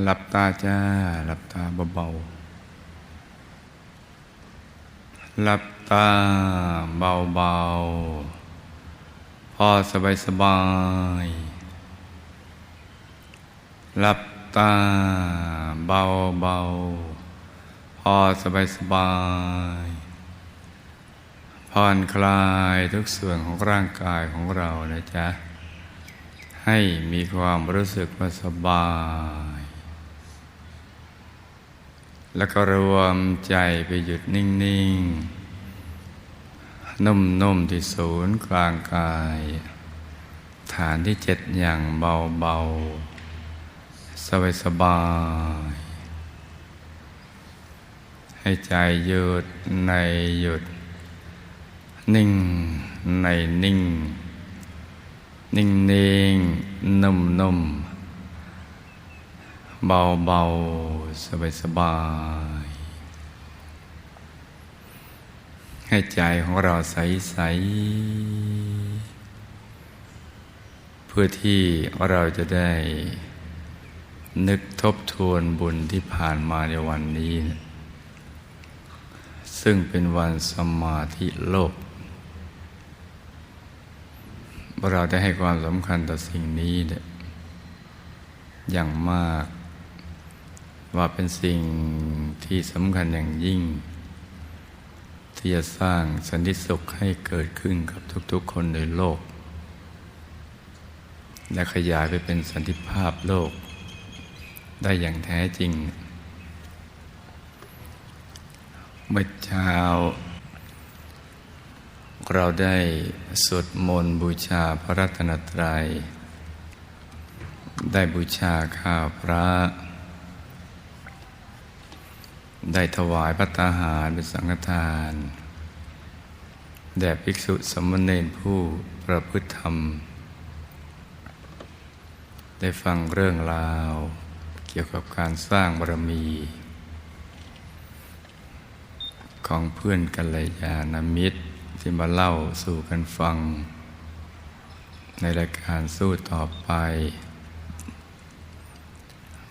หลับตาจ้า หลับตาเบาๆ หลับตาเบาๆ พอสบายสบายๆหลับตาเบาๆ พอสบายสบายๆผ่อนคลายทุกส่วนของร่างกายของเรานะจ๊ะ ให้มีความรู้สึกว่าสบาย แล้วก็รวมใจไปหยุดนิ่ง ๆ นุ่ม ๆ ที่ศูนย์กลางกาย ฐานที่เจ็ดอย่างเบา ๆ สบายๆให้ใจหยุดในหยุด นิ่งในนิ่ง นิ่งนิ่งนุ่มนุ่ม เบาเบาสบายสบาย ให้ใจของเราใสใสเพื่อที่เราจะได้ นึกทบทวนบุญที่ผ่านมาในวันนี้นะซึ่งเป็นวันสมาธิโลก เราได้ให้ความสำคัญต่อสิ่งนี้เนี่ยอย่างมาก ว่าเป็นสิ่งที่สำคัญอย่างยิ่ง ที่จะสร้างสันติสุขให้เกิดขึ้นกับทุกๆคนในโลก และขยายไปเป็นสันติภาพโลก ได้อย่างแท้จริง เมื่อเช้าเราได้สวดมนต์บูชาพระรัตนตรัย ได้บูชาข้าวพระ ได้ถวายพระตาหารเป็นสังฆทาน แด่ภิกษุสมณเณรผู้ประพฤติธรรม ได้ฟังเรื่องราว เกี่ยวกับการสร้างบารมี ของเพื่อนกัลยาณมิตรที่มาเล่าสู่กันฟัง ในรายการสู้ต่อไป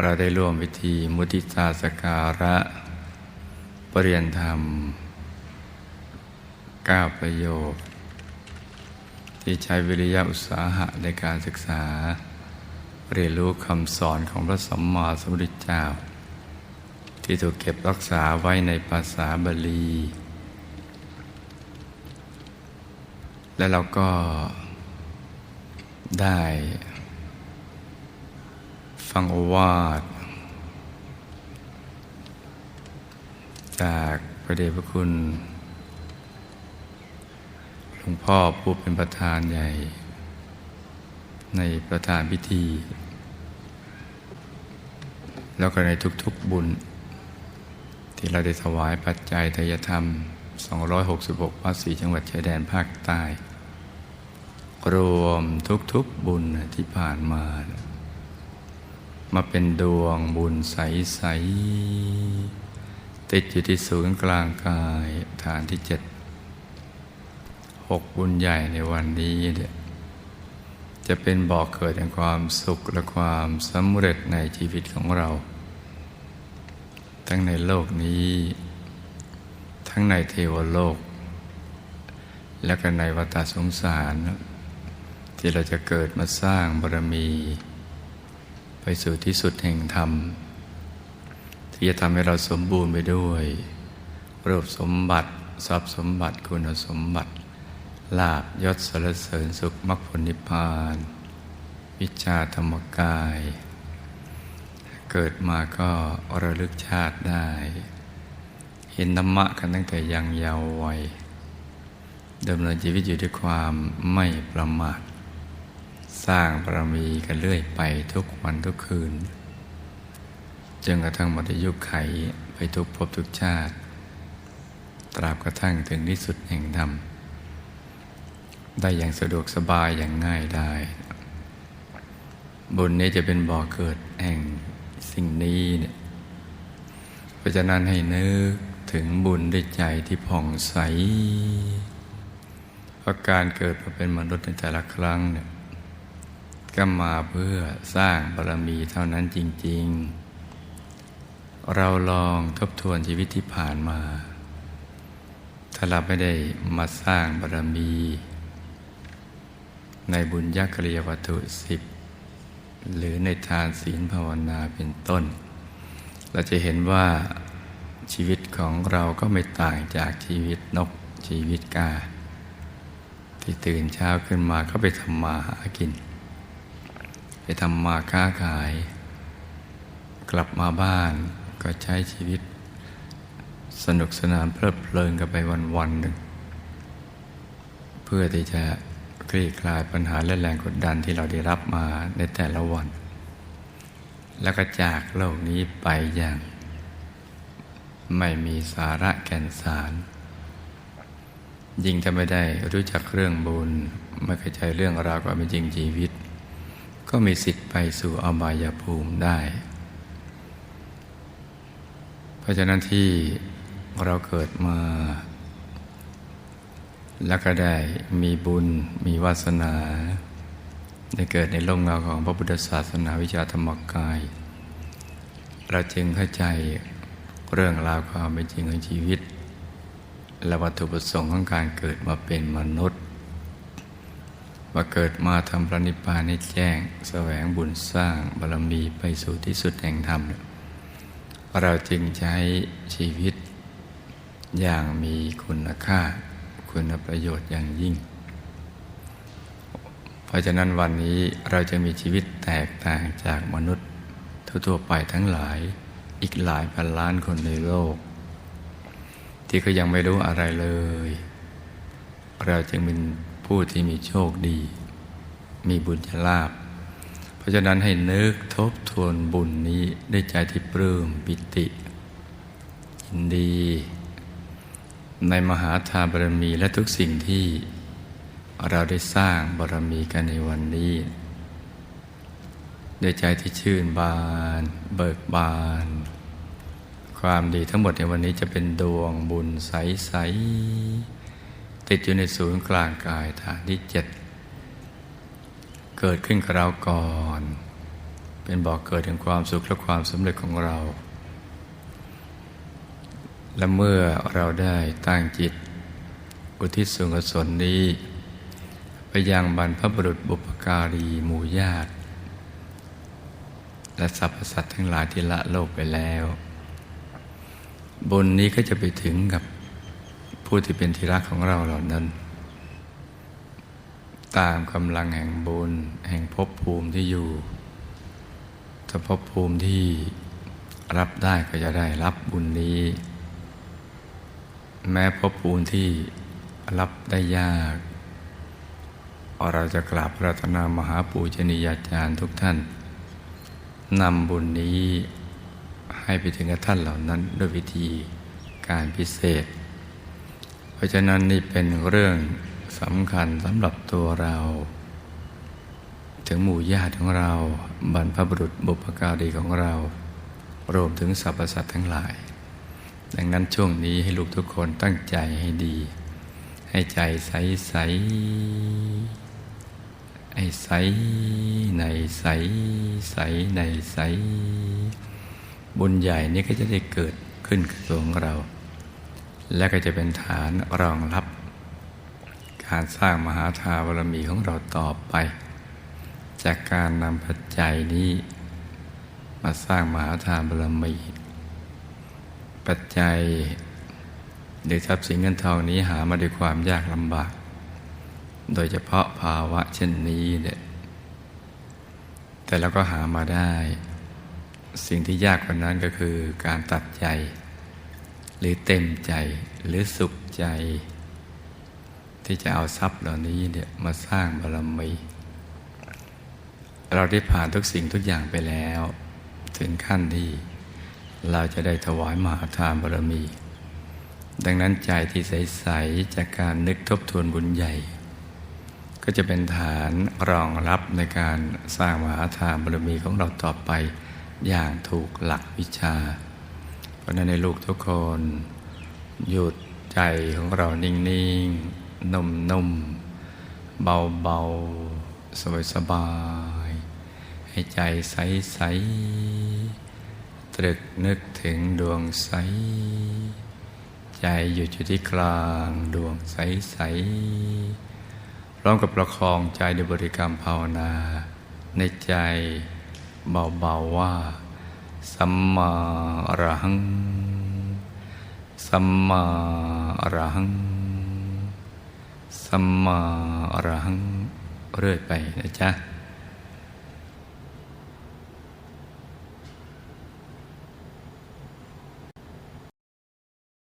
เราได้ร่วมพิธีมุติตาสการะ ปรริยนธรรมก้าประโยคที่ใช้วิริยะอุตสาหะในการศึกษา เรียนรู้คำสอนของพระสัมมาสัมพุทธเจ้า ที่ถูกเก็บรักษาไว้ในภาษาบาลี และเราก็ได้ ฟังโอวาท จากพระเดชพระคุณหลวงพ่อผู้เป็นประธานใหญ่ ในประธานพิธี แล้วก็ในทุกๆบุญ ที่เราได้ถวายปัจจัยทายธรรม 266 วัดสีจังหวัดชายแดนภาคใต้ รวมทุกๆบุญที่ผ่านมามาเป็นดวงบุญใส ๆ ติดอยู่ที่ศูนย์กลางกายฐานที่เจ็ดหกบุญใหญ่ในวันนี้เนี่ยจะเป็นบ่อกเกิดแห่งความสุขและความสำเร็จในชีวิตของเรา ทั้งในโลกนี้ ทั้งในเทวโลก และก็ในวัฏสงสาร ที่เราจะเกิดมาสร้างบารมี ไปสู่ที่สุดแห่งธรรม ที่จะทำให้เราสมบูรณ์ไปด้วย รูปสมบัติทรัพย์สมบัติคุณสมบัติ ลาบยศสรรเสริญสุขมรรคผลนิพพาน วิชาธรรมกาย เกิดมาก็ระลึกชาติได้ เห็นธรรมะกันตั้งแต่ยังเยาว์วัยดำเนินชีวิตอยู่ด้วยความไม่ประมาท สร้างบารมีกันเรื่อยไปทุกวันทุกคืน จนกระทั่งหมดอายุไขไปทุกภพทุกชาติ ตราบกระทั่งถึงที่สุดแห่งธรรมได้อย่างสะดวกสบายอย่างง่ายได้บุญนี้จะเป็นบ่อเกิดแห่งสิ่งนี้เนี่ยเพราะฉะนั้นให้นึกถึงบุญด้วยใจที่ผ่องใส เพราะการเกิดมาเป็นมนุษย์ในแต่ละครั้งเนี่ยก็มาเพื่อสร้างบารมีเท่านั้นจริง ๆ เราลองทบทวนชีวิตที่ผ่านมา ถ้าเราไม่ได้มาสร้างบารมี ในบุญญากริยวัตถุสิบหรือในทานศีลภาวนาเป็นต้น เราจะเห็นว่าชีวิตของเราก็ไม่ต่างจากชีวิตนกชีวิตกา ที่ตื่นเช้าขึ้นมาก็ไปทำมาหากิน ไปทำมาค้าขาย กลับมาบ้าน ก็ใช้ชีวิต สนุกสนานเพลิดเพลินกันไปวันวันหนึ่ง เพื่อที่จะคลี่คลายปัญหาและแรงกดดันที่เราได้รับมาในแต่ละวัน แล้วก็จากโลกนี้ไปอย่าง ไม่มีสาระแก่นสาร ยิ่งจะไม่ได้รู้จักเรื่องบุญไม่เข้าใจเรื่องราวความเป็นจริงชีวิต ก็มีสิทธิ์ไปสู่อบายภูมิได้ เพราะฉะนั้นที่เราเกิดมา แล้วก็ได้มีบุญมีวาสนา ได้เกิดในร่มเงาของพระพุทธศาสนาวิชาธรรมกาย เราจึงเข้าใจเรื่องราวความเป็นจริงของชีวิต และวัตถุประสงค์ของการเกิดมาเป็นมนุษย์ว่าเกิดมาทำพระนิพพานให้แจ้ง แสวงบุญสร้างบารมีไปสู่ที่สุดแห่งธรรมเเราจึงใช้ชีวิต อย่างมีคุณค่า คุณประโยชน์อย่างยิ่ง เพราะฉะนั้นวันนี้เราจะมีชีวิตแตกต่างจากมนุษย์ ทั่วๆไปทั้งหลายอีกหลายพันล้านคนในโลก ที่เขายังไม่รู้อะไรเลย เราจึงเป็นผู้ที่มีโชคดี มีบุญญาลาภ เพราะฉะนั้นให้นึกทบทวนบุญนี้ด้วยใจที่ปลื้มปิติยินดี ในมหาทานบารมีและทุกสิ่งที่เราได้สร้างบารมีกันในวันนี้ด้วยใจที่ชื่นบาน เบิกบาน ความดีทั้งหมดในวันนี้จะเป็นดวงบุญใส ๆ ติดอยู่ในศูนย์กลางกายฐานที่เจ็ด เกิดขึ้นกับเราก่อน เป็นบอกเกิดถึงความสุขและความสำเร็จของเรา และเมื่อเราได้ตั้งจิต อุทิศส่วนกุศลนี้ ไปยังบรรพบุรุษบุปการีหมู่ญาติ และสรรพสัตว์ทั้งหลายที่ละโลกไปแล้วบุญนี้ก็จะไปถึงกับผู้ที่เป็นที่รักของเราเหล่านั้น ตามกำลังแห่งบุญแห่งภพภูมิที่อยู่ ถ้าภพภูมิที่รับได้ก็จะได้รับบุญนี้ แม้ภพภูมิที่รับได้ยาก เราจะกราบพระตนามหาปูชนียาจารย์ทุกท่านนำบุญนี้ให้ไปถึงกับท่านเหล่านั้นด้วยวิธีการพิเศษ เพราะฉะนั้นนี่เป็นเรื่อง สำคัญสำหรับตัวเรา ถึงหมู่ญาติของเรา บรรพบุรุษบุพการีของเรา รวมถึงสรรพสัตว์ทั้งหลาย ดังนั้นช่วงนี้ให้ลูกทุกคนตั้งใจให้ดี ให้ใจใสใสไอ้ใสในใสใสในใส บุญใหญ่นี้ก็จะได้เกิดขึ้นกับตัวของเรา และก็จะเป็นฐานรองรับ การสร้างมหาทาวรมีของเราต่อไป จากการนำปัจจัยนี้ มาสร้างมหาทานบารมีปัจจัยหรือทรัพย์สินเงินทองนี้หามาด้วยความยากลำบาก โดยเฉพาะภาวะเช่นนี้เนี่ยแต่เราก็หามาได้ สิ่งที่ยากกว่านั้นก็คือการตัดใจ หรือเต็มใจหรือสุขใจ ที่จะเอาทรัพย์เหล่านี้เนี่ยมาสร้างบารมีเราได้ผ่านทุกสิ่งทุกอย่างไปแล้ว ถึงขั้นที่เราจะได้ถวายมหาทานบารมี ดังนั้นใจที่ใส ๆ จากการนึกทบทวนบุญใหญ่ ก็จะเป็นฐานรองรับในการสร้างมหาทานบารมีของเราต่อไปอย่างถูกหลักวิชา เพราะนั้นในลูกทุกคน หยุดใจของเรานิ่ง ๆ นุ่มๆ เบาๆ สบายๆให้ใจใส ๆ ตรึกนึกถึงดวงใส ใจอยู่จุดที่กลางดวงใสใส ๆ พร้อมกับประคองใจด้วยบริกรรมภาวนา ในใจเบาๆ ว่า สัมมาอรหัง สัมมาอรหัง สัมมาอรหังเรื่อยไปนะจ๊ะ